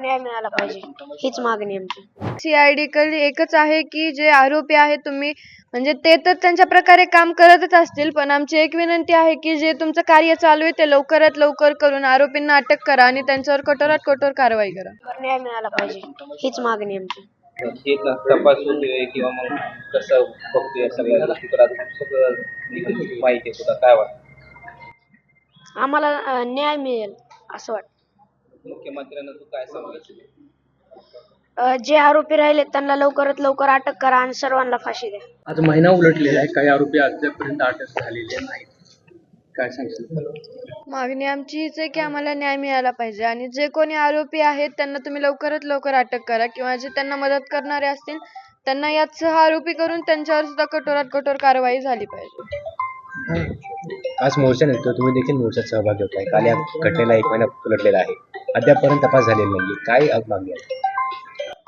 न्याय मिळाला पाहिजे. हीच मागणी आमची. सीआयडी कडे एकच आहे की जे आरोपी आहेत तुम्ही म्हणजे ते तर त्यांच्या प्रकारे काम करतच असतील पण आमची एक विनंती आहे की जे तुमचं कार्य चालू आहे ते लवकरात लवकर करून आरोपींना अटक करा आणि त्यांच्यावर कठोरात कठोर कारवाई करा. न्याय मिळाला पाहिजे. हीच मागणी आमची. त- तपास होतोय किंवा मग कसं बघतोय सगळ्या गोष्टी. तर आता सगळं माहिती आहे तुला काय वाटतं? आम्हाला न्याय मिळेल असं वाटतं. मुख्यमंत्र्यांना तू काय जे आरोपी राहिले त्यांना लवकरात लवकर अटक करा आणि सर्वांना फाशी द्या. आज महिना उलटलेला आहे. काही आरोपी अद्यापर्यंत अटक झालेले नाहीत काय सांगशील? मागणी आमची हीच आहे की आम्हाला न्याय मिळाला पाहिजे आणि जे कोणी आरोपी आहेत त्यांना तुम्ही लवकरात लवकर अटक करा किंवा जे त्यांना मदत करणारे असतील त्यांना यात सह आरोपी करून त्यांच्यावर सुद्धा कठोरात कठोर कारवाई झाली पाहिजे. आज मोर्चा निघतो तुम्ही देखील मोर्चात सहभागी होताय काल या घटनेला एक महिना उलटलेला आहे. अद्यापर्यंत तपास झालेला नाहीये. काय आज मागणी आहे?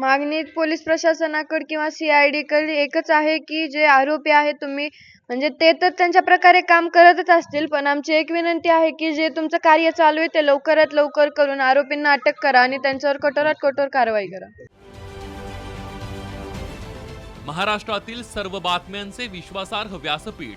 मागणी पोलीस प्रशासनाकडे किंवा सीआयडी कडे एकच आहे की जे आरोपी आहेत तुम्ही म्हणजे ते तर त्यांच्या प्रकारे काम करतच असतील पण आमची एक विनंती आहे की जे तुमचं कार्य चालू आहे ते लवकरात लवकर करून आरोपींना अटक करा आणि त्यांच्यावर कठोरात कठोर कारवाई करा. महाराष्ट्रातील सर्व बातम्यांचे विश्वासार्ह व्यासपीठ